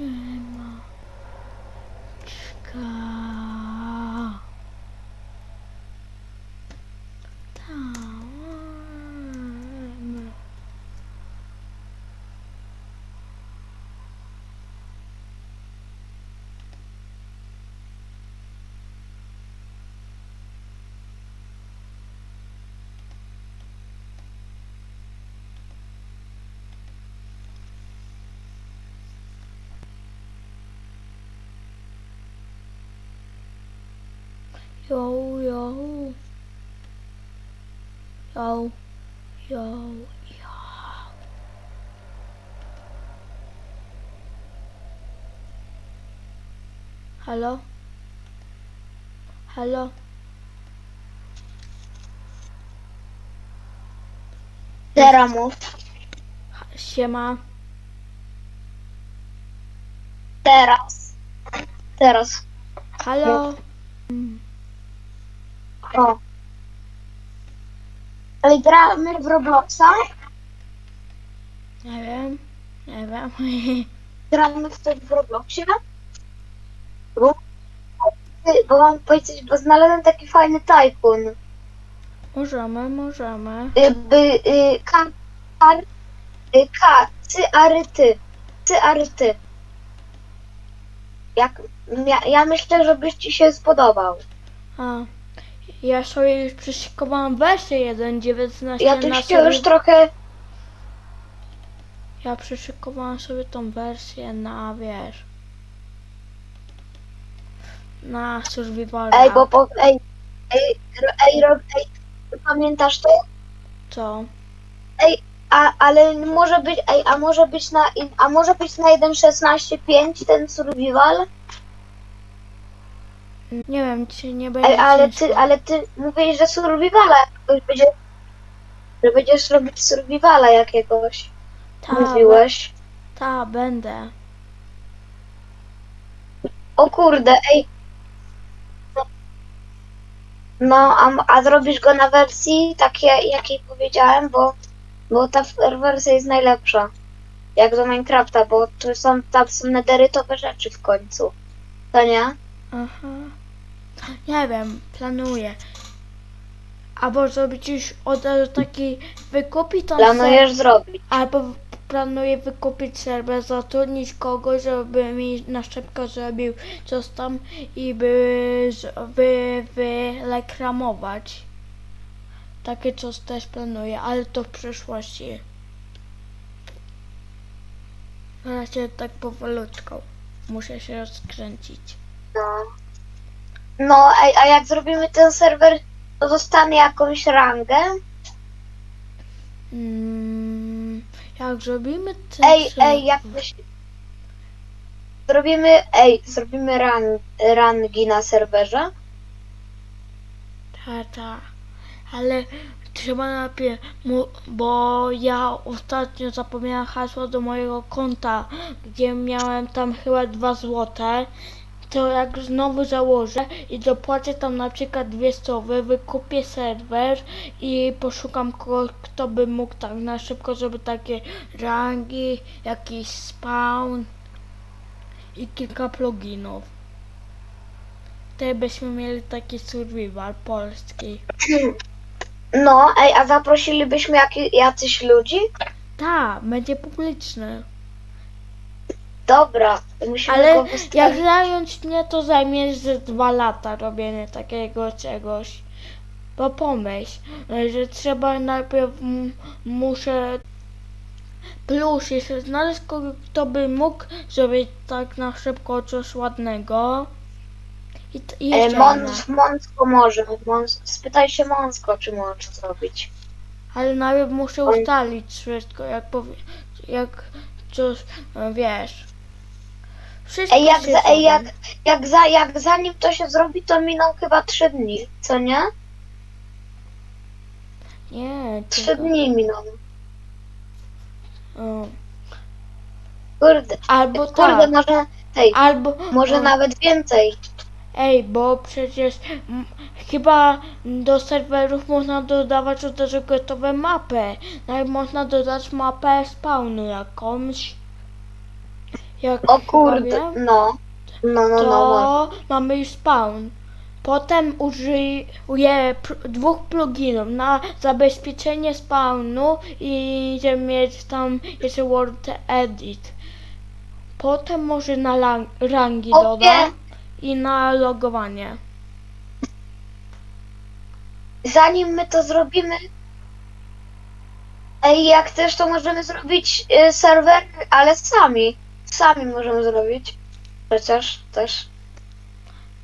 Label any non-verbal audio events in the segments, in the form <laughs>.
Mm. Yo, yo. Yo, yo, yo. Halo? Halo? Teraz mów. Siema. Teraz. Teraz. Halo? O. Ej, gramy w Robloxa? Nie wiem. Nie wiem. <laughs> Gramy w to w Robloxie? Bo, bo mam powiedzieć, bo znalazłem taki fajny tajkun. możemy, możemy. Y, by, y, ka, kar, y, ka, cy, ary, ty. Cy, ary, ty. Jak, ja, ja myślę, żebyś ci się spodobał. A. Ja sobie już przeszykowałam wersję 1.19 Ja na tu się sobie... już trochę... Ja przeszykowałam sobie tą wersję na, wiesz... Na survival. Ej, bo po, ej, ej, ej, ro- ej, pamiętasz to? Co? A, ale może być, ej, a może być na, a może być na 1.16.5 ten survival? Nie wiem, czy nie będzie ale ciężko. ty, ale ty mówisz, że survivala jakiegoś będzie, że będziesz robić survivala jakiegoś, Ta, mówiłeś. Ta, będę. O kurde, ej. No, a, a zrobisz go na wersji takiej, jakiej powiedziałem, bo, bo ta wersja jest najlepsza. Jak do Minecrafta, bo tu są, tam są nederytowe rzeczy w końcu. To nie? Aha. Nie wiem, planuję. Albo zrobić już od razu taki wykupić tam Planujesz zrobić. Albo planuję wykupić serwer, zatrudnić kogoś, żeby mi na szybko zrobił coś tam i by, by wyreklamować. Takie coś też planuję, ale to w przyszłości. Na razie tak powolutku. Muszę się rozkręcić. No. No, ej, a jak zrobimy ten serwer, to dostanę jakąś rangę? Mm, jak zrobimy ten Ej, serwer- ej, jak myśl... Zrobimy, ej, zrobimy rang, rangi na serwerze? Ta, ta. Ale trzeba najpierw, bo ja ostatnio zapomniałam hasła do mojego konta, gdzie miałem tam chyba 2 złote. To jak znowu założę i dopłacę tam na przykład dwie stówy, wykupię serwer i poszukam kogoś, kto by mógł tak na szybko zrobić takie rangi, jakiś spawn i kilka pluginów. Wtedy byśmy mieli taki survival polski. No, ej, a zaprosilibyśmy jaki, jacyś ludzi? Tak, będzie publiczny. Dobra, musimy Ale go jak wystawić. zająć mnie, to zajmie ze dwa lata robienie takiego czegoś. Bo pomyśl, że trzeba najpierw m- muszę plus jeszcze znaleźć kogoś, kto by mógł zrobić tak na szybko coś ładnego. I, t- i E, jeszcze Mons, jedno. Monsko może. Mons, spytaj się Monsko, czy może zrobić. Ale najpierw muszę ustalić wszystko, jak powie, jak coś, e, wiesz. Wszystko Ej, jak, się za, ej, jak, jak, za, jak zanim to się zrobi, to miną chyba trzy dni, co nie? Nie, Trzy tylko- dni miną. o. Kurde, Albo kurde, tak, może, ej, albo może nawet więcej. Ej, bo przecież m, chyba do serwerów można dodawać od razu gotowe mapy. Nawet można dodać mapę spawnu jakąś. Jak O kurde, powiem, no. No, no, no. no. to mamy już spawn. Potem użyję pr- dwóch pluginów na zabezpieczenie spawnu i żeby mieć tam jeszcze Word Edit. Potem może na lang- rangi dodam i na logowanie. Zanim my to zrobimy, ej, jak chcesz, to możemy zrobić y, serwer, ale sami. Sami możemy zrobić. Przecież też.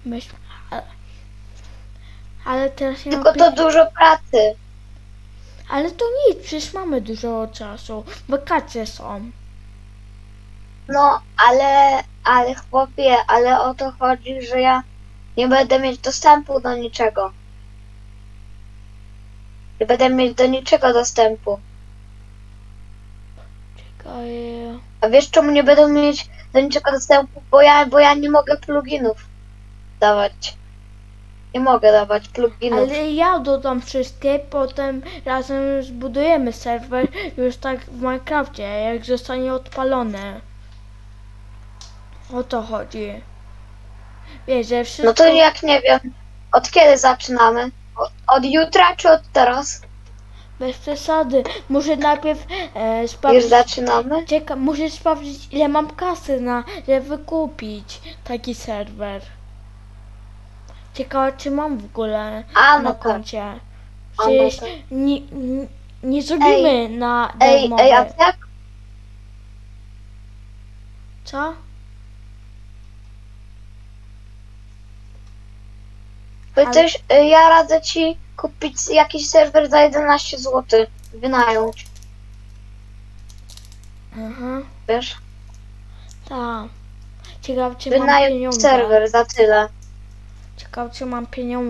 Myśl, ale, ale teraz nie Tylko to dużo pracy. Ale to nic, przecież mamy dużo czasu. Wakacje są. No, ale, ale chłopie, ale o to chodzi, że ja nie będę mieć dostępu do niczego. Nie będę mieć do niczego dostępu. Czekaj. A wiesz czemu nie będę mieć do niczego dostępu? Bo ja, bo ja nie mogę pluginów dawać. Nie mogę dawać pluginów. Ale ja dodam wszystkie, potem razem zbudujemy serwer już tak w Minecrafcie, jak zostanie odpalony. O to chodzi. Wiesz, że wszystko... No to jak nie wiem, od kiedy zaczynamy? Od, od jutra czy od teraz? Bez przesady. Muszę najpierw e, Już sprawdzić... zaczynamy? Czeka, muszę sprawdzić ile mam kasy na, żeby kupić taki serwer. Ciekawe czy mam w ogóle A, na no tak. koncie. A, no Przecież tak. nie, nie, nie zrobimy na Ej, darmowe. ej, a jak? Co? Pytasz, y, ja radzę ci kupić jakiś serwer za 11 zł. Wynająć, Aha, wiesz? tak. Ciekawe czy mam Wynająć pieniądze. serwer za tyle. Ciekawe czy mam pieniądze.